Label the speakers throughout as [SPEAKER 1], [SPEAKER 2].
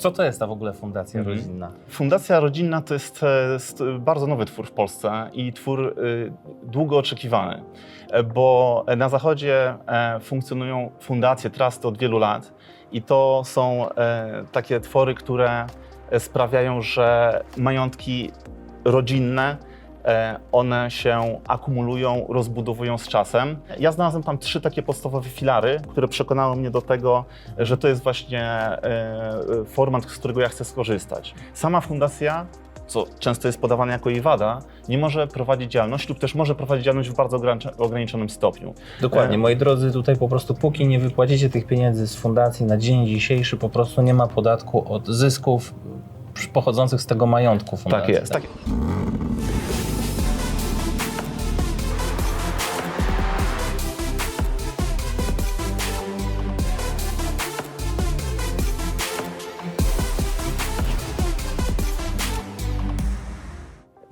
[SPEAKER 1] Co to jest ta w ogóle fundacja
[SPEAKER 2] Mhm.
[SPEAKER 1] rodzinna?
[SPEAKER 2] Fundacja Rodzinna to jest, e, jest bardzo nowy twór w Polsce i twór y, długo oczekiwany, e, bo na Zachodzie e, funkcjonują fundacje, trusty od wielu lat i to są e, takie twory, które e, sprawiają, że majątki rodzinne e, one się akumulują, rozbudowują z czasem. Ja znalazłem tam trzy takie podstawowe filary, które przekonały mnie do tego, że to jest właśnie e, format, z którego ja chcę skorzystać. Sama fundacja, co często jest podawane jako jej wada, nie może prowadzić działalności lub też może prowadzić działalność w bardzo ograniczo- ograniczonym stopniu.
[SPEAKER 1] Dokładnie,
[SPEAKER 2] E,
[SPEAKER 1] moi drodzy, tutaj po prostu póki nie wypłacicie tych pieniędzy z fundacji na dzień dzisiejszy, po prostu nie ma podatku od zysków pochodzących z tego majątku fundacji.
[SPEAKER 2] Tak jest. Tak.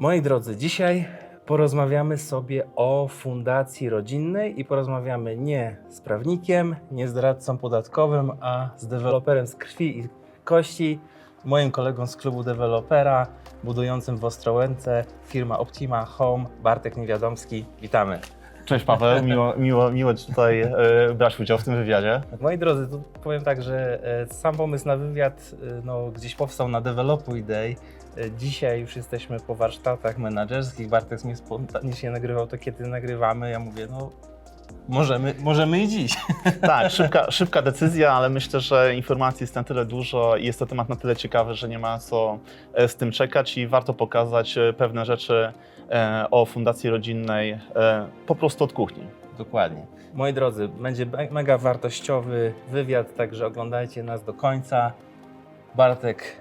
[SPEAKER 1] Moi drodzy, dzisiaj porozmawiamy sobie o fundacji rodzinnej i porozmawiamy nie z prawnikiem, nie z radcą podatkowym, a z deweloperem z krwi i kości, moim kolegą z klubu dewelopera, budującym w Ostrołęce, firma Optima Home, Bartek Niewiadomski. Witamy.
[SPEAKER 2] Cześć Paweł, miło, miło, miło tutaj e, brać udział w tym wywiadzie.
[SPEAKER 1] Moi drodzy, tu powiem tak, że e, sam pomysł na wywiad e, no, gdzieś powstał na Developuj Day. E, Dzisiaj już jesteśmy po warsztatach menedżerskich. Bartek mnie spontanicznie nagrywał to, kiedy nagrywamy. Ja mówię, no możemy, możemy i dziś.
[SPEAKER 2] Tak, szybka, szybka decyzja, ale myślę, że informacji jest na tyle dużo i jest to temat na tyle ciekawy, że nie ma co e, z tym czekać i warto pokazać e, pewne rzeczy e, o Fundacji Rodzinnej po prostu od kuchni.
[SPEAKER 1] Dokładnie. Moi drodzy, będzie me- mega wartościowy wywiad, także oglądajcie nas do końca. Bartek,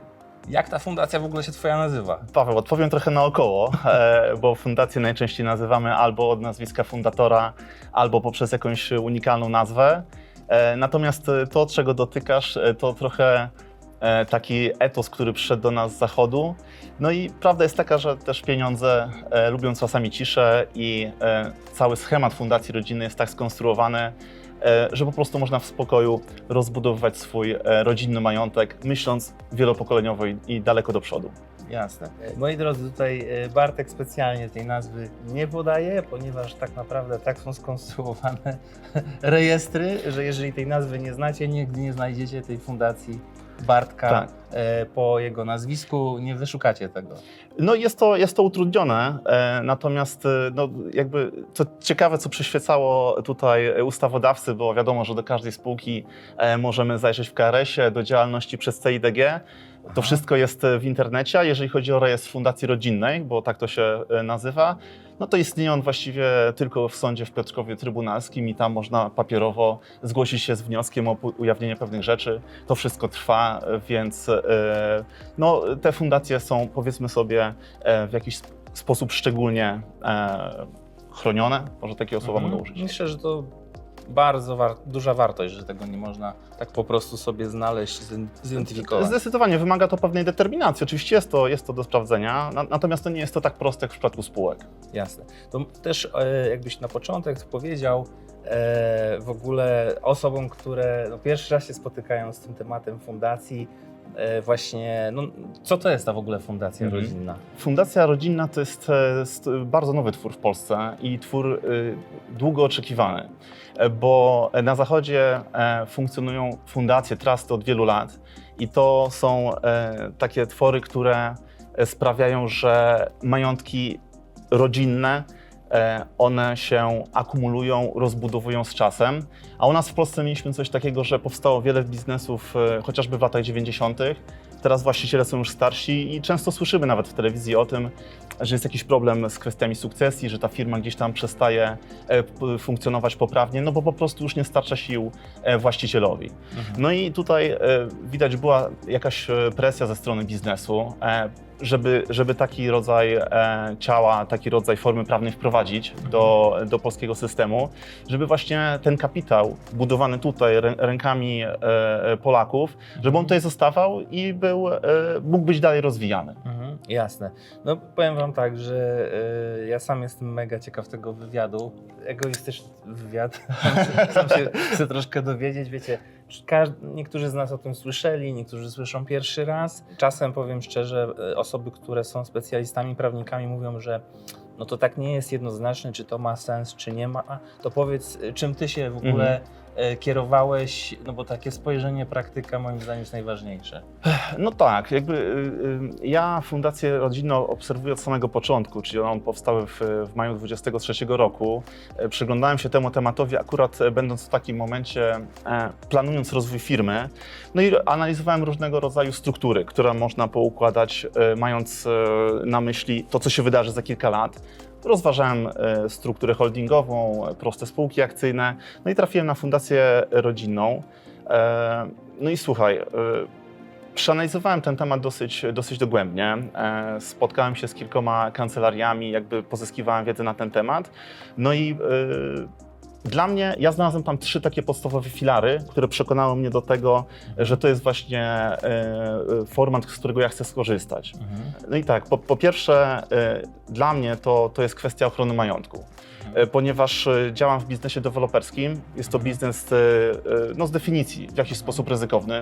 [SPEAKER 1] jak ta fundacja w ogóle się Twoja nazywa?
[SPEAKER 2] Paweł, odpowiem trochę naokoło, e, bo fundację najczęściej nazywamy albo od nazwiska fundatora, albo poprzez jakąś unikalną nazwę. E, Natomiast to, czego dotykasz, e, to trochę taki etos, który przyszedł do nas z zachodu. No i prawda jest taka, że też pieniądze lubią czasami ciszę i cały schemat fundacji rodzinnej jest tak skonstruowany, że po prostu można w spokoju rozbudowywać swój e, rodzinny majątek, myśląc wielopokoleniowo i, i daleko do przodu.
[SPEAKER 1] Jasne. Moi drodzy, tutaj e, Bartek specjalnie tej nazwy nie podaje, ponieważ tak naprawdę tak są skonstruowane rejestry, że jeżeli tej nazwy nie znacie, nigdy nie znajdziecie tej fundacji Bartka
[SPEAKER 2] Tak.
[SPEAKER 1] e, po jego nazwisku, nie wyszukacie tego.
[SPEAKER 2] No jest to, jest to utrudnione, e, natomiast e, no, jakby co ciekawe, co przyświecało tutaj ustawodawcy, bo wiadomo, że do każdej spółki możemy zajrzeć w KRS-ie, do działalności przez CIDG. To wszystko jest e, w internecie, a jeżeli chodzi o rejestr Fundacji Rodzinnej, bo tak to się e, nazywa, no to istnieje on właściwie tylko w sądzie w Piotrkowie Trybunalskim i tam można papierowo zgłosić się z wnioskiem o ujawnienie pewnych rzeczy. To wszystko trwa, więc e, no, te fundacje są powiedzmy sobie w jakiś sp- sposób szczególnie chronione, może takiego słowa
[SPEAKER 1] Mhm.
[SPEAKER 2] mogę użyć.
[SPEAKER 1] Myślę, że to bardzo war- duża wartość, że tego nie można tak po prostu sobie znaleźć, zidentyfikować.
[SPEAKER 2] Zdecydowanie wymaga to pewnej determinacji. Oczywiście jest to, jest to do sprawdzenia, na, natomiast to nie jest to tak proste jak w przypadku spółek.
[SPEAKER 1] Jasne. To też e, jakbyś na początek powiedział e, w ogóle osobom, które no, pierwszy raz się spotykają z tym tematem fundacji, właśnie, no, co to jest ta w ogóle fundacja
[SPEAKER 2] Mhm.
[SPEAKER 1] rodzinna?
[SPEAKER 2] Fundacja Rodzinna to jest, e, jest bardzo nowy twór w Polsce i twór y, długo oczekiwany, e, bo na Zachodzie e, funkcjonują fundacje, trusty od wielu lat i to są e, takie twory, które e, sprawiają, że majątki rodzinne e, one się akumulują, rozbudowują z czasem. A u nas w Polsce mieliśmy coś takiego, że powstało wiele biznesów, e, chociażby w latach 90. Teraz właściciele są już starsi i często słyszymy nawet w telewizji o tym, że jest jakiś problem z kwestiami sukcesji, że ta firma gdzieś tam przestaje e, funkcjonować poprawnie, no bo po prostu już nie starcza sił e, właścicielowi. No i tutaj e, widać była jakaś e, presja ze strony biznesu, e, żeby, żeby taki rodzaj e, ciała, taki rodzaj formy prawnej wprowadzić do, do polskiego systemu, żeby właśnie ten kapitał budowany tutaj rę, rękami e, Polaków, żeby on tutaj zostawał i był, e, mógł być dalej rozwijany.
[SPEAKER 1] Mhm, jasne. No powiem wam tak, że e, ja sam jestem mega ciekaw tego wywiadu. Egoistyczny wywiad. sam się chcę troszkę dowiedzieć, wiecie, Niektórzy z nas o tym słyszeli, niektórzy słyszą pierwszy raz. Czasem powiem szczerze, e, osoby, które są specjalistami, prawnikami mówią, że no to tak nie jest jednoznaczne, czy to ma sens, czy nie ma. To powiedz, e, czym ty się w ogóle e, kierowałeś, no bo takie spojrzenie, praktyka moim zdaniem jest najważniejsze.
[SPEAKER 2] No tak, jakby y, y, ja Fundację Rodzinną obserwuję od samego początku, czyli on powstały w, w maju 23 roku. E, Przyglądałem się temu tematowi akurat e, będąc w takim momencie, e, planując rozwój firmy, no i analizowałem różnego rodzaju struktury, które można poukładać, e, mając e, na myśli to, co się wydarzy za kilka lat. Rozważałem e, strukturę holdingową, e, proste spółki akcyjne, no i trafiłem na Fundację Rodzinną. E, No i słuchaj, Przeanalizowałem ten temat dosyć, dosyć dogłębnie. Spotkałem się z kilkoma kancelariami, jakby pozyskiwałem wiedzę na ten temat. No i dla mnie, ja znalazłem tam trzy takie podstawowe filary, które przekonały mnie do tego, że to jest właśnie e, e, format, z którego ja chcę skorzystać. No i tak, po, po pierwsze, e, dla mnie to, to jest kwestia ochrony majątku. Ponieważ działam w biznesie deweloperskim, jest to biznes no, z definicji w jakiś sposób ryzykowny.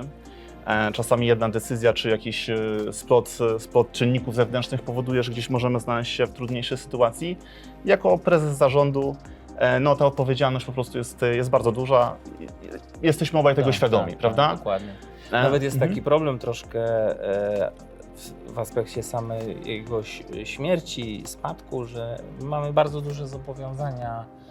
[SPEAKER 2] Czasami jedna decyzja czy jakiś splot, splot czynników zewnętrznych powoduje, że gdzieś możemy znaleźć się w trudniejszej sytuacji. Jako prezes zarządu, no ta odpowiedzialność po prostu jest, jest bardzo duża. Jesteśmy obaj tego
[SPEAKER 1] Tak,
[SPEAKER 2] świadomi,
[SPEAKER 1] tak,
[SPEAKER 2] prawda?
[SPEAKER 1] Tak, dokładnie.
[SPEAKER 2] E,
[SPEAKER 1] Nawet jest
[SPEAKER 2] mhm.
[SPEAKER 1] taki problem troszkę e, w, w aspekcie samej jego śmierci, spadku, że mamy bardzo duże zobowiązania, e,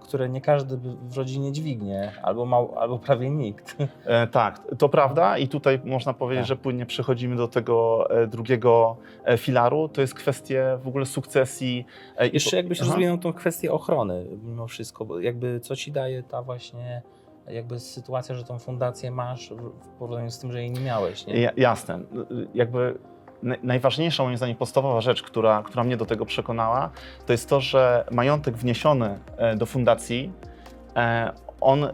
[SPEAKER 1] które nie każdy w rodzinie dźwignie, albo, albo prawie nikt.
[SPEAKER 2] E, tak, to prawda i tutaj można powiedzieć,
[SPEAKER 1] Tak.
[SPEAKER 2] że płynnie przechodzimy do tego e, drugiego e, filaru. To jest kwestia w ogóle sukcesji. e,
[SPEAKER 1] Jeszcze jakbyś
[SPEAKER 2] Aha.
[SPEAKER 1] rozwinął tą kwestię ochrony mimo wszystko, bo jakby co ci daje ta właśnie jakby sytuacja, że tą fundację masz w porównaniu z tym, że jej nie miałeś, nie?
[SPEAKER 2] Ja, jasne. Jakby najważniejsza moim zdaniem podstawowa rzecz, która, która mnie do tego przekonała, to jest to, że majątek wniesiony e, do fundacji, e, on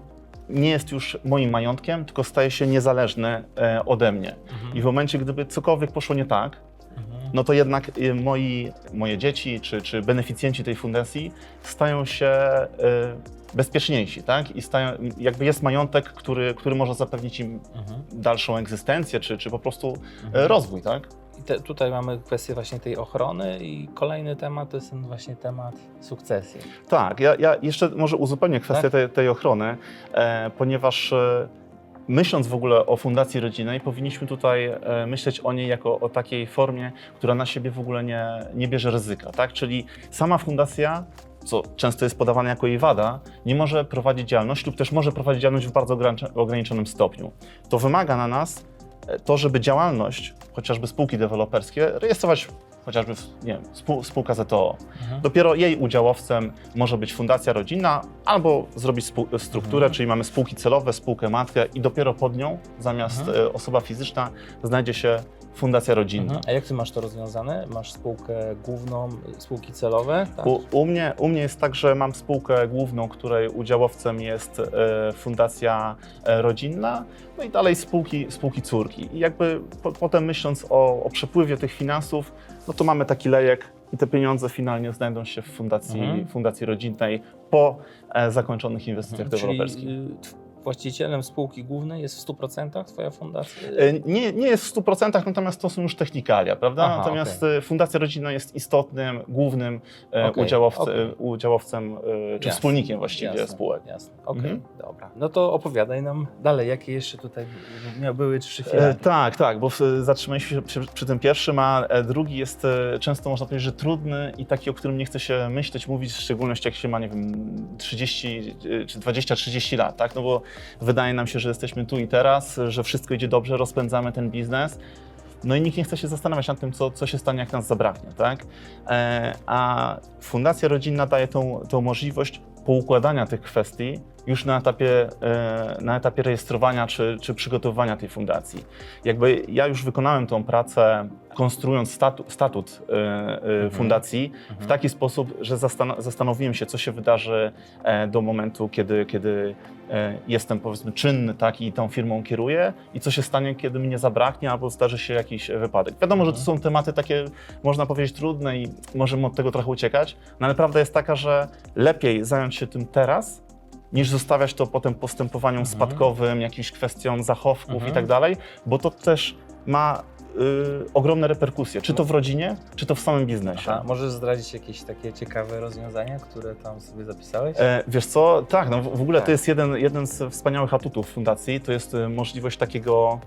[SPEAKER 2] nie jest już moim majątkiem, tylko staje się niezależny e, ode mnie.
[SPEAKER 1] Mhm.
[SPEAKER 2] I w momencie, gdyby cokolwiek poszło nie tak,
[SPEAKER 1] Mhm.
[SPEAKER 2] no to jednak moi, moje dzieci czy, czy beneficjenci tej fundacji stają się bezpieczniejsi, tak? I stają, jakby jest majątek, który, który może zapewnić im
[SPEAKER 1] Mhm.
[SPEAKER 2] dalszą egzystencję, czy, czy po prostu
[SPEAKER 1] Mhm.
[SPEAKER 2] rozwój, tak?
[SPEAKER 1] Te, tutaj mamy kwestię właśnie tej ochrony i kolejny temat to jest ten właśnie temat sukcesji.
[SPEAKER 2] Tak, ja, ja jeszcze może uzupełnię kwestię
[SPEAKER 1] Tak.
[SPEAKER 2] tej, tej ochrony, e, ponieważ e, myśląc w ogóle o fundacji rodzinnej, powinniśmy tutaj e, myśleć o niej jako o takiej formie, która na siebie w ogóle nie, nie bierze ryzyka, tak? Czyli sama fundacja, co często jest podawane jako jej wada, nie może prowadzić działalności lub też może prowadzić działalność w bardzo ograniczo- ograniczonym stopniu. To wymaga na nas to, żeby działalność, chociażby spółki deweloperskie, rejestrować chociażby w, nie wiem, spół, spółka ZOO.
[SPEAKER 1] Mhm.
[SPEAKER 2] Dopiero jej udziałowcem może być fundacja rodzinna albo zrobić spół- strukturę,
[SPEAKER 1] Mhm.
[SPEAKER 2] czyli mamy spółki celowe, spółkę matkę i dopiero pod nią, zamiast
[SPEAKER 1] Mhm.
[SPEAKER 2] e, osoba fizyczna, znajdzie się fundacja rodzinna.
[SPEAKER 1] Mhm. A jak ty masz to rozwiązane? Masz spółkę główną, spółki celowe? Tak?
[SPEAKER 2] U, u, mnie, u mnie jest tak, że mam spółkę główną, której udziałowcem jest e, fundacja e, rodzinna, no i dalej spółki, spółki córki. I jakby po, potem myśląc o, o przepływie tych finansów, no to mamy taki lejek i te pieniądze finalnie znajdą się w fundacji,
[SPEAKER 1] Mhm.
[SPEAKER 2] fundacji rodzinnej po e, zakończonych inwestycjach
[SPEAKER 1] Mhm.
[SPEAKER 2] deweloperskich.
[SPEAKER 1] Właścicielem spółki głównej jest w 100% twoja fundacja?
[SPEAKER 2] E, Nie, nie jest w 100%, natomiast to są już technikalia, prawda?
[SPEAKER 1] Aha,
[SPEAKER 2] natomiast e, Fundacja Rodzinna jest istotnym, głównym e,
[SPEAKER 1] Okej,
[SPEAKER 2] udziałowce,
[SPEAKER 1] okej.
[SPEAKER 2] udziałowcem, e, czy
[SPEAKER 1] Jasne,
[SPEAKER 2] wspólnikiem właściwie
[SPEAKER 1] jasne,
[SPEAKER 2] spółek.
[SPEAKER 1] Jasne, okej,
[SPEAKER 2] Mhm.
[SPEAKER 1] dobra. No to opowiadaj nam dalej, jakie jeszcze tutaj miał- były trzy
[SPEAKER 2] E,
[SPEAKER 1] filary.
[SPEAKER 2] tak, tak, bo zatrzymaliśmy się przy, przy tym pierwszym, a e, drugi jest e, często można powiedzieć, że trudny i taki, o którym nie chce się myśleć, mówić, w szczególności jak się ma, nie wiem, 30 e, czy 20-30 lat, tak? No bo wydaje nam się, że jesteśmy tu i teraz, że wszystko idzie dobrze, rozpędzamy ten biznes. No i nikt nie chce się zastanawiać nad tym, co, co się stanie, jak nas zabraknie, tak? E, a Fundacja Rodzinna daje tą, tą możliwość poukładania tych kwestii już na etapie, e, na etapie rejestrowania czy, czy przygotowywania tej fundacji. Jakby ja już wykonałem tą pracę, konstruując statu, statut e, e, fundacji w taki sposób, że zastan- zastanowiłem się, co się wydarzy do momentu, kiedy, kiedy jestem powiedzmy czynny tak, i tą firmą kieruję i co się stanie, kiedy mnie zabraknie albo zdarzy się jakiś wypadek. Wiadomo, że to są tematy takie, można powiedzieć, trudne i możemy od tego trochę uciekać, no ale prawda jest taka, że lepiej zająć się tym teraz, niż zostawiać to potem postępowaniom spadkowym, jakimś kwestiom zachowków
[SPEAKER 1] Mhm.
[SPEAKER 2] i tak dalej, bo to też ma y, ogromne reperkusje, czy to w rodzinie, czy to w samym biznesie.
[SPEAKER 1] Aha, możesz zdradzić jakieś takie ciekawe rozwiązania, które tam sobie zapisałeś?
[SPEAKER 2] E, wiesz co, tak, no w w ogóle
[SPEAKER 1] Tak.
[SPEAKER 2] to jest jeden, jeden z wspaniałych atutów fundacji, to jest e, możliwość takiego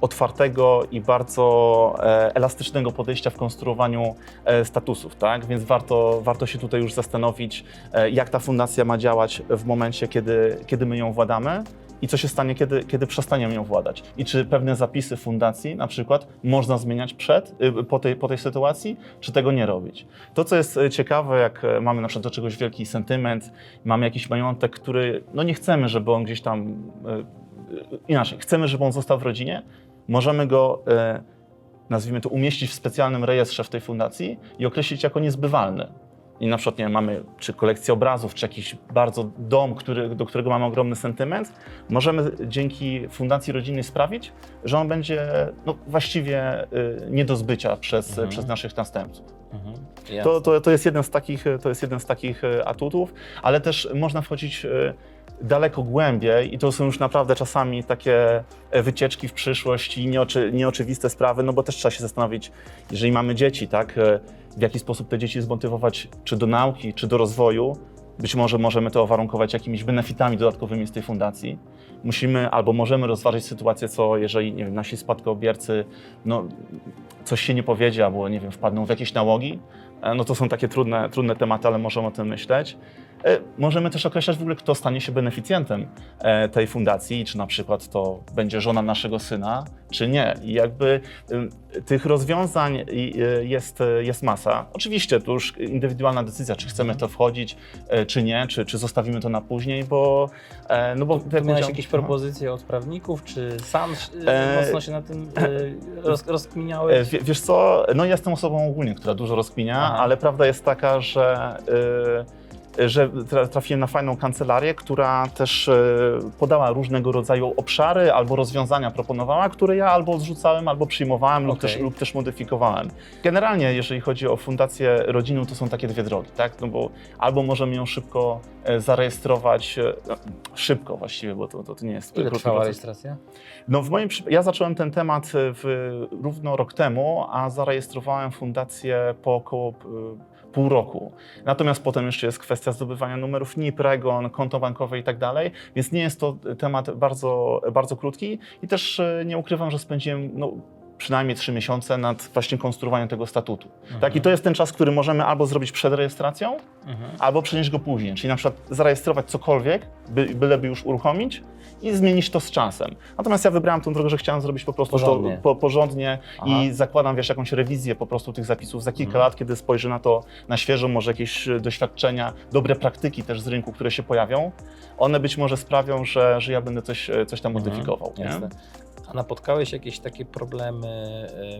[SPEAKER 2] otwartego i bardzo e, elastycznego podejścia w konstruowaniu e, statusów, tak? Więc warto, warto się tutaj już zastanowić, e, jak ta fundacja ma działać w momencie, kiedy, kiedy my ją władamy i co się stanie, kiedy, kiedy przestaniemy ją władać. I czy pewne zapisy fundacji na przykład można zmieniać przed, y, po tej, po tej sytuacji, czy tego nie robić. To, co jest e, ciekawe, jak e, mamy na przykład do czegoś wielki sentyment, mamy jakiś majątek, który no nie chcemy, żeby on gdzieś tam e, e, inaczej, chcemy, żeby on został w rodzinie, możemy go, e, nazwijmy to, umieścić w specjalnym rejestrze w tej fundacji i określić jako niezbywalny. I na przykład nie wiem, mamy czy kolekcję obrazów, czy jakiś bardzo dom, który, do którego mamy ogromny sentyment, możemy dzięki Fundacji Rodzinnej sprawić, że on będzie no, właściwie y, nie do zbycia przez,
[SPEAKER 1] Mhm.
[SPEAKER 2] przez naszych następców.
[SPEAKER 1] Mhm.
[SPEAKER 2] To, to, to, jest jeden z takich, to jest jeden z takich e, atutów, ale też można wchodzić e, daleko głębiej i to są już naprawdę czasami takie e, wycieczki w przyszłość i nieoczy, nieoczywiste sprawy, no bo też trzeba się zastanowić, jeżeli mamy dzieci, tak, e, w jaki sposób te dzieci zmotywować czy do nauki, czy do rozwoju. Być może możemy to owarunkować jakimiś benefitami dodatkowymi z tej fundacji. Musimy albo możemy rozważyć sytuację, co jeżeli nie wiem, nasi spadkobiercy no, coś się nie powiedzie, albo nie wiem, wpadną w jakieś nałogi, e, no to są takie trudne, trudne tematy, ale możemy o tym myśleć. E, Możemy też określać w ogóle, kto stanie się beneficjentem e, tej fundacji, czy na przykład to będzie żona naszego syna, czy nie. I jakby ym, tych rozwiązań i, e, jest, jest masa. Oczywiście to już indywidualna decyzja, czy chcemy w to wchodzić, e, czy nie, czy, czy zostawimy to na później, bo... No bo
[SPEAKER 1] Ty
[SPEAKER 2] jak
[SPEAKER 1] miałeś jakieś propozycje od prawników, czy sam
[SPEAKER 2] E,
[SPEAKER 1] mocno się na tym roz, rozkminiałeś?
[SPEAKER 2] wie- Wiesz co, no jestem osobą ogólnie, która dużo rozkminia,
[SPEAKER 1] Aha.
[SPEAKER 2] ale prawda jest taka, że, y, że tra- trafiłem na fajną kancelarię, która też y, podała różnego rodzaju obszary albo rozwiązania proponowała, które ja albo odrzucałem, albo przyjmowałem lub,
[SPEAKER 1] Okej.
[SPEAKER 2] też, lub też modyfikowałem. Generalnie, jeżeli chodzi o fundację rodzinną, to są takie dwie drogi, tak? No bo albo możemy ją szybko e, zarejestrować, e, no, szybko właściwie, bo to, to, to nie jest
[SPEAKER 1] Ile trwała rejestracja?
[SPEAKER 2] No w moim ja zacząłem ten temat w, równo rok temu, a zarejestrowałem fundację po około pół roku. Natomiast potem jeszcze jest kwestia zdobywania numerów NIP, REGON, konto bankowe i tak dalej, więc nie jest to temat bardzo, bardzo krótki i też y, nie ukrywam, że spędziłem no, przynajmniej trzy miesiące nad właśnie konstruowaniem tego statutu. Tak, i to jest ten czas, który możemy albo zrobić przed rejestracją,
[SPEAKER 1] Mhm.
[SPEAKER 2] albo przenieść go później, czyli na przykład zarejestrować cokolwiek, by, byleby już uruchomić i zmienić to z czasem. Natomiast ja wybrałem tą drogę, że chciałem zrobić po prostu
[SPEAKER 1] Porządnie.
[SPEAKER 2] to po, porządnie
[SPEAKER 1] Aha.
[SPEAKER 2] i zakładam, wiesz, jakąś rewizję po prostu tych zapisów za kilka
[SPEAKER 1] Mhm.
[SPEAKER 2] lat, kiedy spojrzę na to na świeżo, może jakieś e, doświadczenia, dobre praktyki też z rynku, które się pojawią, one być może sprawią, że, że ja będę coś, e, coś tam modyfikował. nie?
[SPEAKER 1] Mhm. Napotkałeś jakieś takie problemy,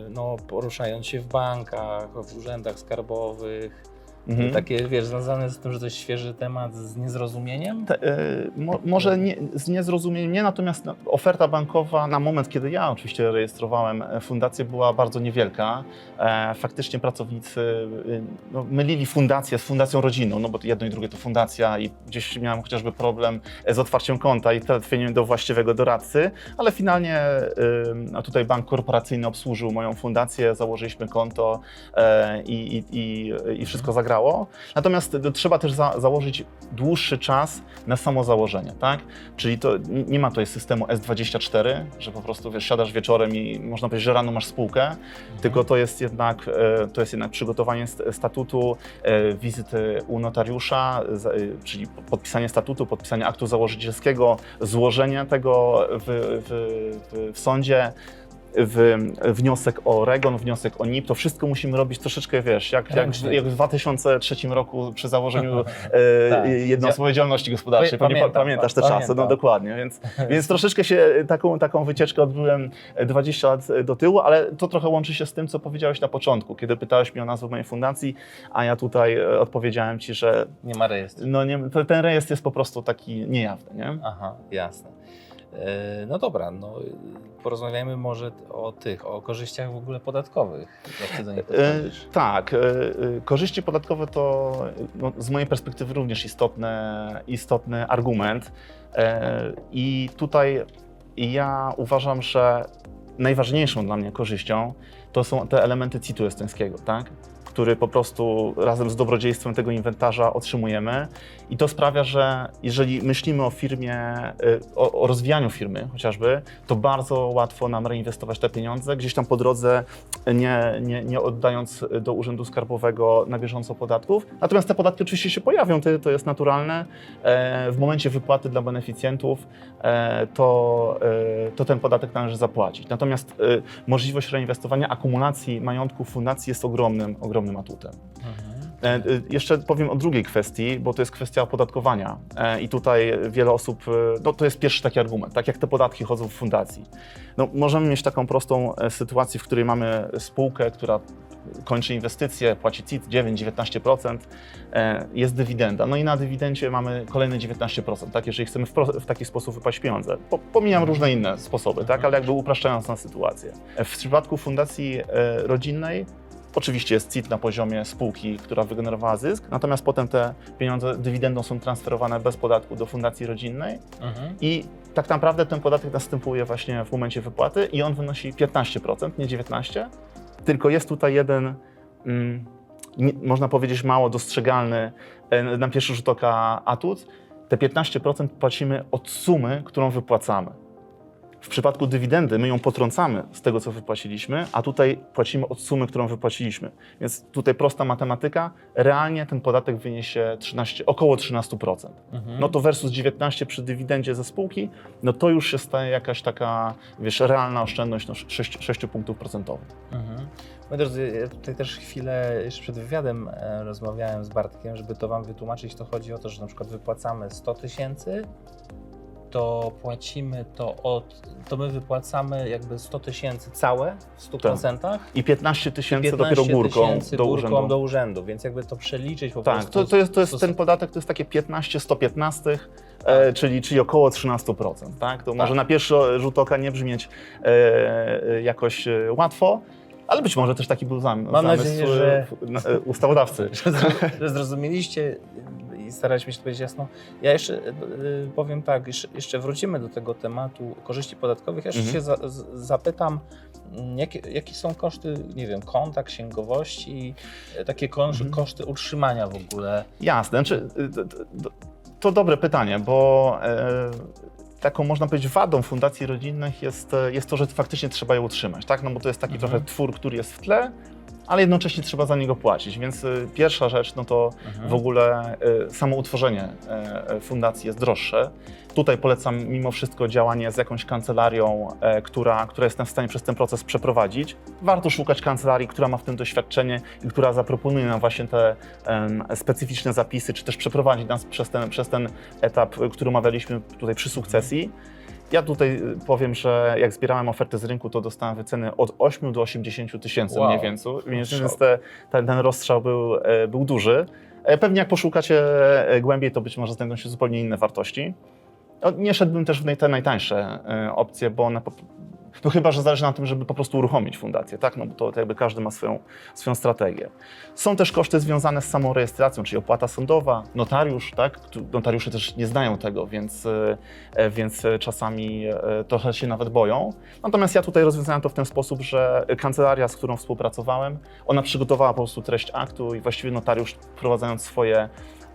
[SPEAKER 1] e, no, poruszając się w bankach, w urzędach skarbowych,
[SPEAKER 2] Mhm.
[SPEAKER 1] takie, wiesz, związane z tym, że to jest świeży temat, z niezrozumieniem?
[SPEAKER 2] Te, e, mo, może nie, z niezrozumieniem nie, natomiast oferta bankowa na moment, kiedy ja oczywiście rejestrowałem e, fundację, była bardzo niewielka. E, faktycznie pracownicy e, no, mylili fundację z fundacją rodzinną, no bo jedno i drugie to fundacja i gdzieś miałem chociażby problem z otwarciem konta i trafieniem do właściwego doradcy, ale finalnie a tutaj bank korporacyjny obsłużył moją fundację, założyliśmy konto i, i, i, i wszystko zagrało. Natomiast to trzeba też za, założyć dłuższy czas na samo założenie, tak? Czyli to nie ma tutaj systemu S24, że po prostu wiesz, siadasz wieczorem i można powiedzieć, że rano masz spółkę, tylko to jest jednak, e, to jest jednak przygotowanie st- statutu, e, wizyty u notariusza, za- e, czyli podpisanie statutu, podpisanie aktu założycielskiego, złożenie tego w, w, w, w sądzie, w, wniosek o REGON, wniosek o NIP, to wszystko musimy robić troszeczkę, wiesz, jak, jak, jak w 2003 roku przy założeniu e,
[SPEAKER 1] Tak.
[SPEAKER 2] jednoosobowej działalności gospodarczej.
[SPEAKER 1] Pamiętam,
[SPEAKER 2] pa- pamiętasz te
[SPEAKER 1] pamiętam.
[SPEAKER 2] czasy, no dokładnie, więc, więc troszeczkę się taką, taką wycieczkę odbyłem 20 lat do tyłu, ale to trochę łączy się z tym, co powiedziałeś na początku, kiedy pytałeś mnie o nazwę mojej fundacji, a ja tutaj e, odpowiedziałem Ci, że
[SPEAKER 1] Nie ma rejestru.
[SPEAKER 2] no nie, ten rejestr jest po prostu taki niejawny, nie?
[SPEAKER 1] Aha, jasne. E, No dobra, no porozmawiajmy może o tych, o korzyściach w ogóle podatkowych.
[SPEAKER 2] E, tak, e, korzyści podatkowe to no, z mojej perspektywy również istotny, istotny argument. I tutaj ja uważam, że najważniejszą dla mnie korzyścią to są te elementy CIT-u estońskiego, tak? Który po prostu razem z dobrodziejstwem tego inwentarza otrzymujemy. I to sprawia, że jeżeli myślimy o firmie, y, o, o rozwijaniu firmy chociażby, to bardzo łatwo nam reinwestować te pieniądze, gdzieś tam po drodze nie, nie, nie oddając do Urzędu Skarbowego na bieżąco podatków. Natomiast te podatki oczywiście się pojawią, to, to jest naturalne. E, W momencie wypłaty dla beneficjentów e, to, e, to ten podatek należy zapłacić. Natomiast możliwość reinwestowania, akumulacji majątku fundacji jest ogromnym, ogromnym atutem.
[SPEAKER 1] Mhm.
[SPEAKER 2] E, e, Jeszcze powiem o drugiej kwestii, bo to jest kwestia opodatkowania. E, I tutaj wiele osób, e, no to jest pierwszy taki argument, tak jak te podatki chodzą w fundacji. No, możemy mieć taką prostą sytuację, w której mamy spółkę, która kończy inwestycje, płaci CIT 9-19%, e, jest dywidenda. No i na dywidendzie mamy kolejne 19%, tak, jeżeli chcemy w, w taki sposób wypaść pieniądze. Po, pomijam różne inne sposoby, tak, ale jakby upraszczając na sytuację. W przypadku fundacji rodzinnej Oczywiście jest CIT na poziomie spółki, która wygenerowała zysk, natomiast potem te pieniądze dywidendą są transferowane bez podatku do fundacji rodzinnej
[SPEAKER 1] Mhm.
[SPEAKER 2] i tak naprawdę ten podatek następuje właśnie w momencie wypłaty i on wynosi 15%, nie 19%. Tylko jest tutaj jeden, mm, nie, można powiedzieć, mało dostrzegalny e, na pierwszy rzut oka atut. Te 15% płacimy od sumy, którą wypłacamy. W przypadku dywidendy my ją potrącamy z tego, co wypłaciliśmy, a tutaj płacimy od sumy, którą wypłaciliśmy. Więc tutaj prosta matematyka, realnie ten podatek wyniesie 13, około 13%.
[SPEAKER 1] Mhm.
[SPEAKER 2] No to versus 19 przy dywidendzie ze spółki, no to już się staje jakaś taka, wiesz, realna oszczędność no 6, 6 punktów procentowych.
[SPEAKER 1] Mhm. Moi drodzy, ja tutaj też chwilę jeszcze przed wywiadem e, rozmawiałem z Bartkiem, żeby to Wam wytłumaczyć, to chodzi o to, że na przykład wypłacamy 100 tysięcy, to płacimy to od, to my wypłacamy jakby 100 tysięcy całe w 100%.
[SPEAKER 2] I 15 tysięcy
[SPEAKER 1] 15
[SPEAKER 2] dopiero górką do
[SPEAKER 1] górką
[SPEAKER 2] urzędu.
[SPEAKER 1] do urzędu, więc jakby to przeliczyć po
[SPEAKER 2] tak,
[SPEAKER 1] prostu.
[SPEAKER 2] to, to jest, to jest ten podatek, to jest takie 15, 115, e, czyli, czyli około 13%. Tak? To może na pierwszy rzut oka nie brzmieć e, e, jakoś e, łatwo, ale być może też taki był zam,
[SPEAKER 1] Mam
[SPEAKER 2] zamysł
[SPEAKER 1] nadzieję, że-
[SPEAKER 2] ustawodawcy.
[SPEAKER 1] że zrozumieliście i staraliśmy się to powiedzieć jasno. Ja jeszcze y, y, powiem tak, jeszcze, wrócimy do tego tematu korzyści podatkowych. Ja jeszcze
[SPEAKER 2] Mhm.
[SPEAKER 1] się za, zapytam, mm, jakie, jakie są koszty, nie wiem, konta, księgowości, y, takie kosz,
[SPEAKER 2] Mhm.
[SPEAKER 1] koszty utrzymania w ogóle.
[SPEAKER 2] Jasne, znaczy, to, to, dobre pytanie, bo e, taką można powiedzieć wadą fundacji rodzinnych jest, e, jest to, że faktycznie trzeba je utrzymać, tak? No bo to jest taki
[SPEAKER 1] Mhm.
[SPEAKER 2] trochę twór, który jest w tle, ale jednocześnie trzeba za niego płacić, więc y, pierwsza rzecz, no to
[SPEAKER 1] Mhm.
[SPEAKER 2] w ogóle y, samo utworzenie e, fundacji jest droższe. Tutaj polecam mimo wszystko działanie z jakąś kancelarią, e, która, która jest w stanie przez ten proces przeprowadzić. Warto szukać kancelarii, która ma w tym doświadczenie i która zaproponuje nam właśnie te specyficzne zapisy, czy też przeprowadzi nas przez ten, przez ten etap, y, który omawialiśmy tutaj przy sukcesji. Ja tutaj y, powiem, że jak zbierałem oferty z rynku, to dostałem wyceny od 8 do 80 tysięcy
[SPEAKER 1] Wow.
[SPEAKER 2] mniej więcej, więc, te, ten, ten rozstrzał był, e, był duży. E, Pewnie jak poszukacie e, głębiej, to być może znajdą się zupełnie inne wartości. Nie szedłbym też w te najtańsze opcje, bo one no chyba, że zależy na tym, żeby po prostu uruchomić fundację, tak? No bo to, to jakby każdy ma swoją, swoją strategię. Są też koszty związane z samą rejestracją, czyli opłata sądowa, notariusz, tak? Notariusze też nie znają tego, więc, e, więc czasami e, trochę się nawet boją. Natomiast ja tutaj rozwiązałem to w ten sposób, że kancelaria, z którą współpracowałem, ona przygotowała po prostu treść aktu i właściwie notariusz wprowadzając swoje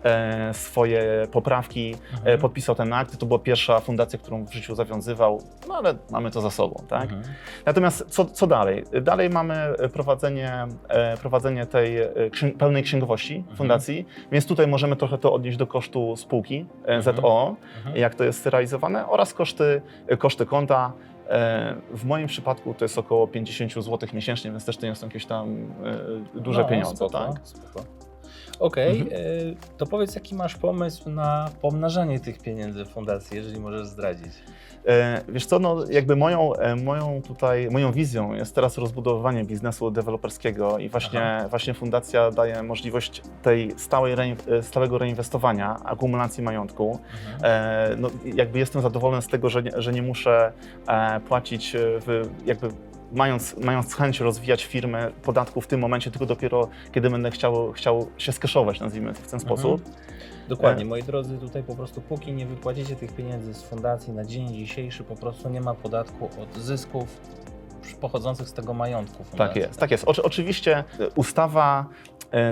[SPEAKER 2] e, swoje poprawki, e,
[SPEAKER 1] Mhm.
[SPEAKER 2] podpisał ten akt. To była pierwsza fundacja, którą w życiu zawiązywał, no ale mamy to za sobą, tak?
[SPEAKER 1] Mhm.
[SPEAKER 2] Natomiast co, co dalej? Dalej mamy prowadzenie, e, prowadzenie tej e, księ- pełnej księgowości
[SPEAKER 1] Mhm.
[SPEAKER 2] fundacji, więc tutaj możemy trochę to odnieść do kosztu spółki e. ZO, jak to jest realizowane, oraz koszty, koszty konta. E, W moim przypadku to jest około 50 zł miesięcznie, więc też to nie są jakieś tam e, duże
[SPEAKER 1] No,
[SPEAKER 2] pieniądze.
[SPEAKER 1] spoko,
[SPEAKER 2] tak?
[SPEAKER 1] spoko. Okej,
[SPEAKER 2] Mhm.
[SPEAKER 1] y, to powiedz, jaki masz pomysł na pomnażanie tych pieniędzy w fundacji, jeżeli możesz zdradzić.
[SPEAKER 2] E, Wiesz co, no jakby moją, e, moją tutaj, moją wizją jest teraz rozbudowywanie biznesu deweloperskiego i właśnie, właśnie fundacja daje możliwość tej stałej, e, stałego reinwestowania, akumulacji majątku. E, no, jakby jestem zadowolony z tego, że nie, że nie muszę e, płacić e, w, jakby mając, mając chęć rozwijać firmę podatku w tym momencie, tylko dopiero kiedy będę chciał, chciał się skeszować, nazwijmy to w ten
[SPEAKER 1] Mhm.
[SPEAKER 2] sposób.
[SPEAKER 1] Dokładnie,
[SPEAKER 2] E.
[SPEAKER 1] moi drodzy, tutaj po prostu póki nie wypłacicie tych pieniędzy z fundacji na dzień dzisiejszy, po prostu nie ma podatku od zysków pochodzących z tego majątku
[SPEAKER 2] Tak
[SPEAKER 1] fundacji.
[SPEAKER 2] jest, tak jest. Oczy, oczywiście ustawa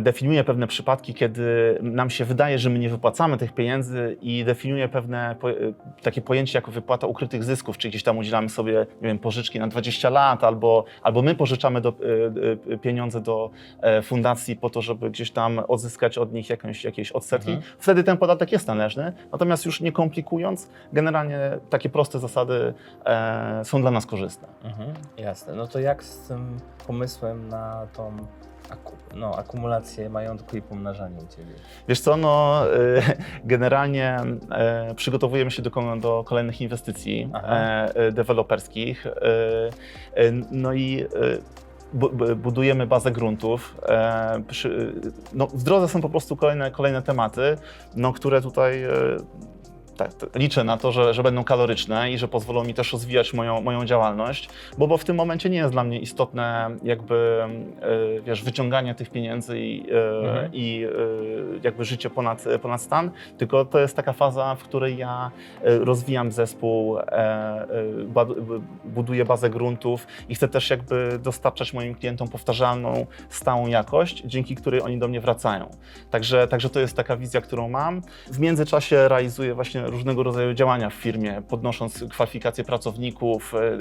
[SPEAKER 2] definiuje pewne przypadki, kiedy nam się wydaje, że my nie wypłacamy tych pieniędzy i definiuje pewne po, e, takie pojęcie jak wypłata ukrytych zysków, czyli gdzieś tam udzielamy sobie nie wiem, pożyczki na 20 lat albo, albo my pożyczamy do, e, e, pieniądze do e, fundacji po to, żeby gdzieś tam odzyskać od nich jakąś, jakieś odsetki.
[SPEAKER 1] Mhm.
[SPEAKER 2] Wtedy ten podatek jest należny, natomiast już nie komplikując, generalnie takie proste zasady e, są dla nas korzystne.
[SPEAKER 1] Mhm, jasne. No to jak z tym pomysłem na tą aku, no, akumulację majątku i pomnażanie u Ciebie?
[SPEAKER 2] Wiesz co, no y, generalnie e, przygotowujemy się do, do kolejnych inwestycji
[SPEAKER 1] Aha.
[SPEAKER 2] e, e, deweloperskich. No i bu- bu- budujemy bazę gruntów. e, No, w drodze są po prostu kolejne, kolejne tematy, no, które tutaj tak, liczę na to, że, że będą kaloryczne i że pozwolą mi też rozwijać moją, moją działalność, bo, bo w tym momencie nie jest dla mnie istotne jakby, e, wiesz, wyciąganie tych pieniędzy i, e,
[SPEAKER 1] Mhm.
[SPEAKER 2] i e, jakby życie ponad, ponad stan, tylko to jest taka faza, w której ja rozwijam zespół, buduję bazę gruntów i chcę też jakby dostarczać moim klientom powtarzalną, stałą jakość, dzięki której oni do mnie wracają. Także, także to jest taka wizja, którą mam. W międzyczasie realizuję właśnie różnego rodzaju działania w firmie, podnosząc kwalifikacje pracowników, e, e, e,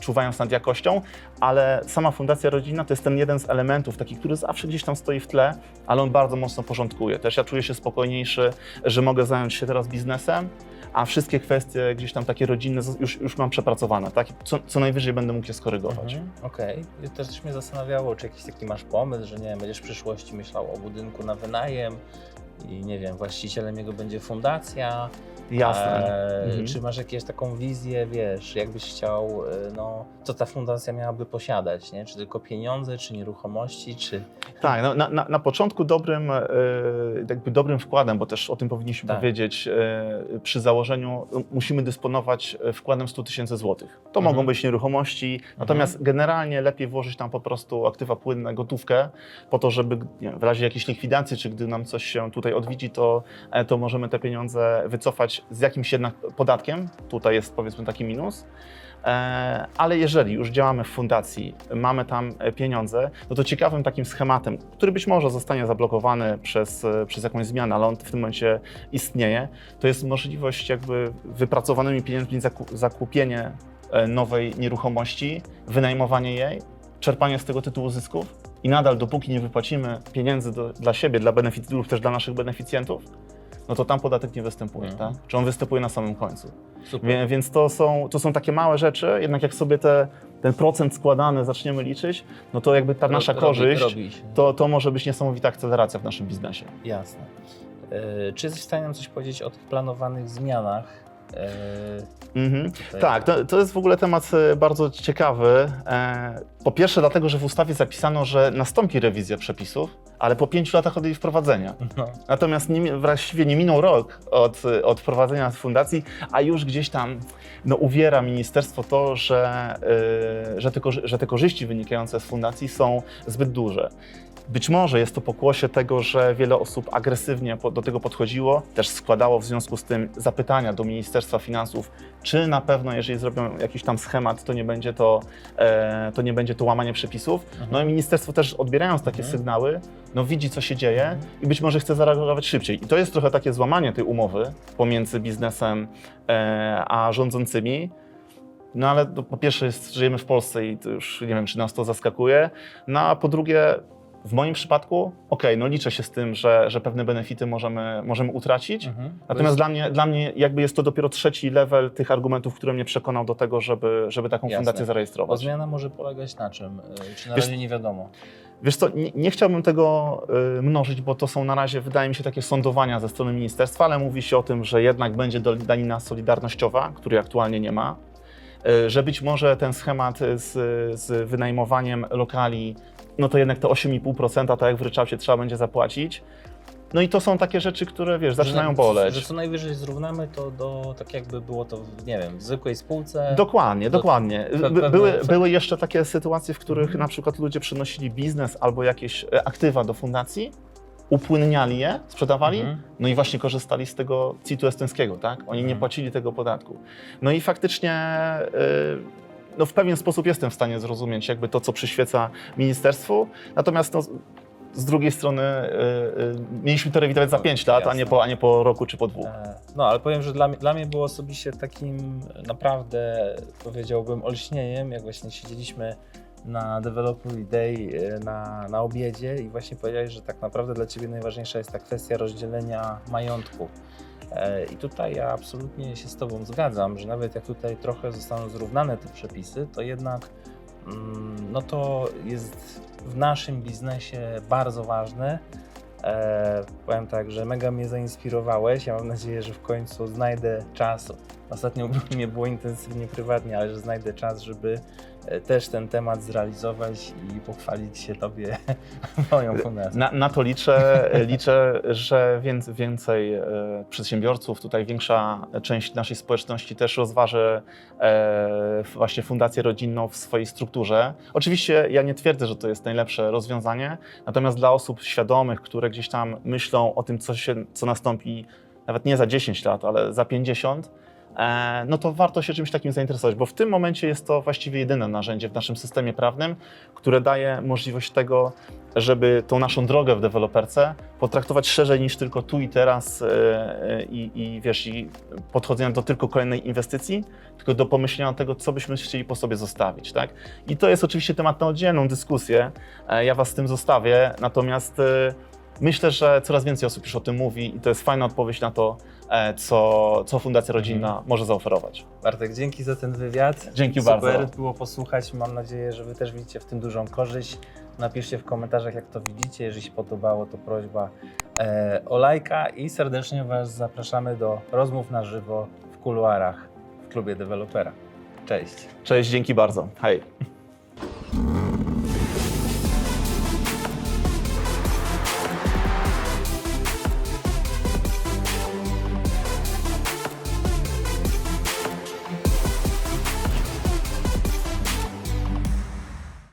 [SPEAKER 2] czuwając nad jakością, ale sama Fundacja Rodzina to jest ten jeden z elementów, taki, który zawsze gdzieś tam stoi w tle, ale on bardzo mocno porządkuje. Też ja czuję się spokojniejszy, że mogę zająć się teraz biznesem, a wszystkie kwestie gdzieś tam takie rodzinne już, już mam przepracowane, tak? Co, co najwyżej będę mógł je skorygować.
[SPEAKER 1] Mhm, Okej. I Też mnie zastanawiało, czy jakiś taki masz pomysł, że nie wiem, będziesz w przyszłości myślał o budynku na wynajem i nie wiem, właścicielem jego będzie fundacja.
[SPEAKER 2] Jasne.
[SPEAKER 1] E,
[SPEAKER 2] Mhm.
[SPEAKER 1] Czy masz jakąś taką wizję, wiesz, jakbyś chciał, e, no, co ta fundacja miałaby posiadać, nie? Czy tylko pieniądze, czy nieruchomości, czy...
[SPEAKER 2] Tak, no, na, na, na początku dobrym, e, jakby dobrym wkładem, bo też o tym powinniśmy
[SPEAKER 1] Tak.
[SPEAKER 2] powiedzieć, e, przy założeniu e, musimy dysponować wkładem 100 tysięcy złotych. To
[SPEAKER 1] Mhm.
[SPEAKER 2] mogą być nieruchomości, natomiast generalnie lepiej włożyć tam po prostu aktywa płynne, gotówkę, po to, żeby wiem, w razie jakiejś likwidacji, czy gdy nam coś się tutaj odwiedzi, to, to możemy te pieniądze wycofać z jakimś jednak podatkiem. Tutaj jest powiedzmy taki minus. E, Ale jeżeli już działamy w fundacji, mamy tam e, pieniądze, no to ciekawym takim schematem, który być może zostanie zablokowany przez, e, przez jakąś zmianę, ale on w tym momencie istnieje, to jest możliwość jakby wypracowanymi pieniędzmi zaku- zakupienie nowej nieruchomości, wynajmowanie jej, czerpanie z tego tytułu zysków i nadal dopóki nie wypłacimy pieniędzy do, dla siebie, dla beneficjentów, lub też dla naszych beneficjentów, no to tam podatek nie występuje,
[SPEAKER 1] Mhm.
[SPEAKER 2] tak? Czy on występuje na samym końcu.
[SPEAKER 1] Super.
[SPEAKER 2] Wie, więc to są, to są takie małe rzeczy, jednak jak sobie te, ten procent składany zaczniemy liczyć, no to jakby ta nasza
[SPEAKER 1] Robi-
[SPEAKER 2] korzyść,
[SPEAKER 1] Robi się.
[SPEAKER 2] to, to może być niesamowita akceleracja w naszym biznesie.
[SPEAKER 1] Jasne. E, Czy jesteś w stanie nam coś powiedzieć o tych planowanych zmianach? E,
[SPEAKER 2] Mhm. Tak, to, to jest w ogóle temat e, bardzo ciekawy. E, Po pierwsze dlatego, że w ustawie zapisano, że nastąpi rewizja przepisów, ale po pięciu latach od jej wprowadzenia.
[SPEAKER 1] No.
[SPEAKER 2] Natomiast nie, właściwie nie minął rok od, od wprowadzenia fundacji, a już gdzieś tam no, uwiera ministerstwo to, że, y, że, te, że te korzyści wynikające z fundacji są zbyt duże. Być może jest to pokłosie tego, że wiele osób agresywnie do tego podchodziło, też składało w związku z tym zapytania do Ministerstwa Finansów, czy na pewno, jeżeli zrobią jakiś tam schemat, to nie będzie to, e, to, nie będzie to łamanie przepisów. No i ministerstwo też odbierając takie
[SPEAKER 1] Mhm.
[SPEAKER 2] sygnały, no widzi co się dzieje i być może chce zareagować szybciej. I to jest trochę takie złamanie tej umowy pomiędzy biznesem e, a rządzącymi. No ale po pierwsze jest, żyjemy w Polsce i to już nie wiem, czy nas to zaskakuje. No a po drugie, w moim przypadku, okej, no liczę się z tym, że, że pewne benefity możemy, możemy utracić.
[SPEAKER 1] Mhm.
[SPEAKER 2] Natomiast dla mnie, dla mnie jakby jest to dopiero trzeci level tych argumentów, który mnie przekonał do tego, żeby, żeby taką
[SPEAKER 1] Jasne.
[SPEAKER 2] fundację
[SPEAKER 1] Bo
[SPEAKER 2] zarejestrować.
[SPEAKER 1] zmiana może polegać na czym? E, Czy na razie nie wiadomo?
[SPEAKER 2] Wiesz co, nie, nie chciałbym tego y, mnożyć, bo to są na razie, wydaje mi się, takie sądowania ze strony ministerstwa, ale mówi się o tym, że jednak będzie do- danina solidarnościowa, której aktualnie nie ma, y, że być może ten schemat z, z wynajmowaniem lokali, no to jednak te 8,5%, tak jak w ryczałcie trzeba będzie zapłacić. No i to są takie rzeczy, które, wiesz, zaczynają
[SPEAKER 1] że,
[SPEAKER 2] boleć.
[SPEAKER 1] Że co najwyżej zrównamy to do, tak jakby było to, nie wiem, w zwykłej spółce.
[SPEAKER 2] Dokładnie,
[SPEAKER 1] To-
[SPEAKER 2] dokładnie. By,
[SPEAKER 1] pewne-
[SPEAKER 2] były, były jeszcze takie sytuacje, w których
[SPEAKER 1] Mhm.
[SPEAKER 2] na przykład ludzie przynosili biznes albo jakieś e, aktywa do fundacji, upłynniali je, sprzedawali,
[SPEAKER 1] Mhm.
[SPEAKER 2] no i właśnie korzystali z tego CIT-u estońskiego, tak? Oni nie
[SPEAKER 1] Mhm.
[SPEAKER 2] płacili tego podatku. No i faktycznie y, no w pewien sposób jestem w stanie zrozumieć jakby to, co przyświeca ministerstwu, natomiast no, z drugiej strony y, y, mieliśmy to rewidować za
[SPEAKER 1] No,
[SPEAKER 2] 5 lat, a nie, po, a nie po roku czy po dwóch.
[SPEAKER 1] E, No, ale powiem, że dla mnie, dla mnie było osobiście takim naprawdę, powiedziałbym, olśnieniem, jak właśnie siedzieliśmy na Developuj Day e, na, na obiedzie i właśnie powiedziałeś, że tak naprawdę dla Ciebie najważniejsza jest ta kwestia rozdzielenia majątku. E, I tutaj ja absolutnie się z Tobą zgadzam, że nawet jak tutaj trochę zostaną zrównane te przepisy, to jednak mm, no to jest w naszym biznesie bardzo ważne. E, powiem tak, że mega mnie zainspirowałeś. Ja mam nadzieję, że w końcu znajdę czas. Ostatnio mnie było intensywnie prywatnie, ale że znajdę czas, żeby też ten temat zrealizować i pochwalić się Tobie moją fundacją.
[SPEAKER 2] Na, na to liczę, liczę, że więc, więcej e, przedsiębiorców, tutaj większa część naszej społeczności też rozważy e, właśnie fundację rodzinną w swojej strukturze. Oczywiście ja nie twierdzę, że to jest najlepsze rozwiązanie, natomiast dla osób świadomych, które gdzieś tam myślą o tym, co, się, co nastąpi nawet nie za 10 lat, ale za 50, e, no to warto się czymś takim zainteresować, bo w tym momencie jest to właściwie jedyne narzędzie w naszym systemie prawnym, które daje możliwość tego, żeby tą naszą drogę w deweloperce potraktować szerzej niż tylko tu i teraz e, e, i, i wiesz, i podchodzenia do tylko kolejnej inwestycji, tylko do pomyślenia tego, co byśmy chcieli po sobie zostawić, tak? I to jest oczywiście temat na oddzielną dyskusję, e, ja was z tym zostawię, natomiast e, myślę, że coraz więcej osób już o tym mówi i to jest fajna odpowiedź na to, e, co, co Fundacja Rodzinna może zaoferować.
[SPEAKER 1] Bartek, dzięki za ten wywiad.
[SPEAKER 2] Dzięki
[SPEAKER 1] Super
[SPEAKER 2] bardzo.
[SPEAKER 1] było posłuchać. Mam nadzieję, że Wy też widzicie w tym dużą korzyść. Napiszcie w komentarzach, jak to widzicie. Jeżeli się podobało, to prośba e, o lajka i serdecznie Was zapraszamy do rozmów na żywo w kuluarach w klubie dewelopera. Cześć.
[SPEAKER 2] Cześć, dzięki bardzo. Hej.